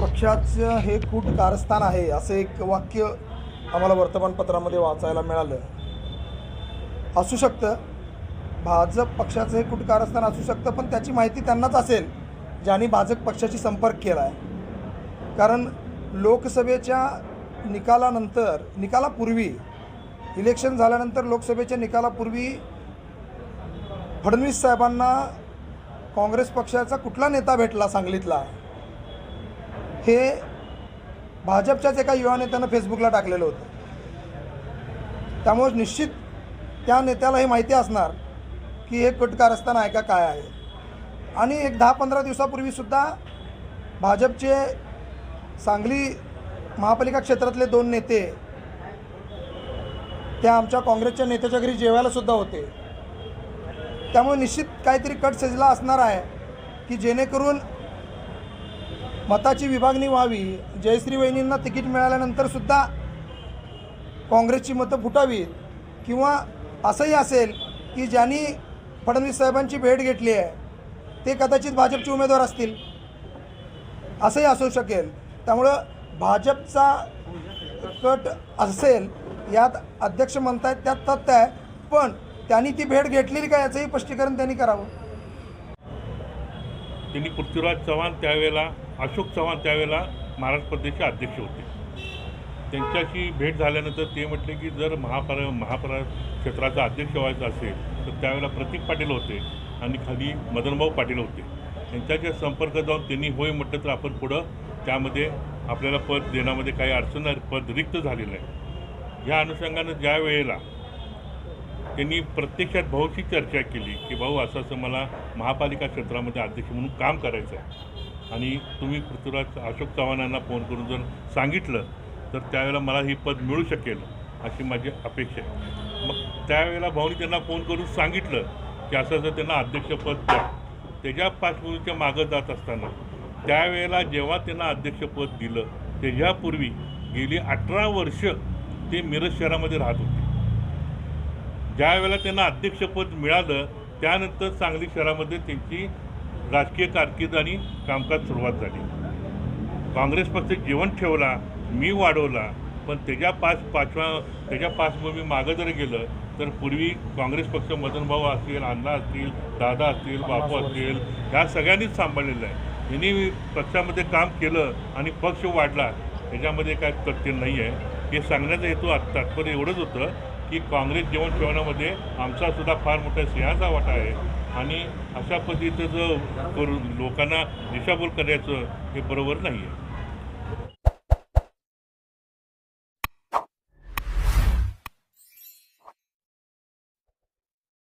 पक्षाचं हे कूट कारस्थान आहे असं एक वाक्य आम्हाला वर्तमानपत्रामध्ये वाचायला मिळालं. असू शकतं भाजप पक्षाचं हे कूट कारस्थान असू शकतं पण त्याची माहिती त्यांनाच असेल ज्यांनी भाजप पक्षाशी संपर्क केला आहे कारण लोकसभेच्या निकालानंतर निकालापूर्वी इलेक्शन झाल्यानंतर लोकसभेच्या निकालापूर्वी फडणवीस साहेबांना काँग्रेस पक्षाचा कुठला नेता भेटला सांगलीतला? हे भाजपच्याच एका युवा नेत्यानं फेसबुकला टाकलेलं होतं. त्यामुळे निश्चित त्या नेत्याला हे माहिती असणार की हे कटकारस्थान आहे का काय आहे. आणि एक दहा पंधरा दिवसापूर्वीसुद्धा भाजपचे सांगली महापालिका क्षेत्रातले दोन नेते त्या आमच्या काँग्रेसच्या नेत्याच्या घरी जेवायला सुद्धा होते. त्यामुळे निश्चित काहीतरी कट सजला असणार आहे की जेणेकरून मताची विभागणी व्हावी. जयश्री वहिनींना तिकीट मिळाल्यानंतरसुद्धा काँग्रेसची मतं फुटावी. किंवा असंही असेल की ज्यांनी फडणवीस साहेबांची भेट घेतली आहे ते कदाचित भाजपचे उमेदवार असतील. असंही असू शकेल. त्यामुळं भाजपचा कट असेल यात अध्यक्ष म्हणतायत त्यात तथ्य आहे. पण त्यांनी ती भेट घेतलेली का याचंही स्पष्टीकरण त्यांनी करावं? त्यांनी पृथ्वीराज चव्हाण त्यावेळेला अशोक चव्हाण त्यावेळेला महाराष्ट्र प्रदेशचे अध्यक्ष होते. त्यांच्याशी भेट झाल्यानंतर ते म्हटले की जर महापरा महापरा क्षेत्राचा अध्यक्ष व्हायचं असेल तर त्यावेळेला प्रतीक पाटील होते आणि खाली मदनभाऊ पाटील होते. त्यांच्याच्या संपर्क जाऊन त्यांनी होय म्हटलं तर आपण पुढं त्यामध्ये आपल्याला पद देण्यामध्ये काही अडचण नाही पद रिक्त झालेलं आहे. ह्या अनुषंगानं ज्या वेळेला त्यांनी प्रत्यक्षात भाऊशी चर्चा केली की भाऊ असं असं मला महापालिका क्षेत्रामध्ये अध्यक्ष म्हणून काम करायचं आहे. आणि तुम्ही पृथ्वीराज अशोक चव्हाणांना फोन करून जर सांगितलं तर त्यावेळेला मला ही पद मिळू शकेल अशी माझी अपेक्षा आहे. मग त्यावेळेला भाऊनी त्यांना फोन करून सांगितलं की असं असं त्यांना अध्यक्षपद द्या. त्याच्या पार्श्वभूमीच्या मागं जात असताना त्यावेळेला जेव्हा त्यांना अध्यक्षपद दिलं त्याच्यापूर्वी गेली अठरा वर्ष ते मिरज शहरामध्ये राहत होते. ज्या वेळेला त्यांना अध्यक्षपद मिळालं त्यानंतर सांगली शहरामध्ये त्यांची राजकीय कारकीर्द आणि कामकाज सुरुवात झाली. काँग्रेस पक्ष जीवन ठेवला मी वाढवला पण त्याच्या पाच पाचव्या त्याच्या पाचभूमी मागं जर गेलं तर पूर्वी काँग्रेस पक्ष मदनभाऊ असतील अण्णा असतील दादा असतील बापू असतील. ह्या सगळ्यांनीच सांभाळलेलं आहे. यांनी पक्षामध्ये काम केलं आणि पक्ष वाढला ह्याच्यामध्ये काय तथ्य नाही आहे हे सांगण्याचा हेतू आत- तात्पर्य एवढंच होतं. की काँग्रेस जेवण ठेवण्यामध्ये आमचासुद्धा फार मोठा सिंहाचा वाटा आहे. आणि अशा पद्धतीचं जर करून लोकांना दिशाभूल करायचं हे बरोबर नाही आहे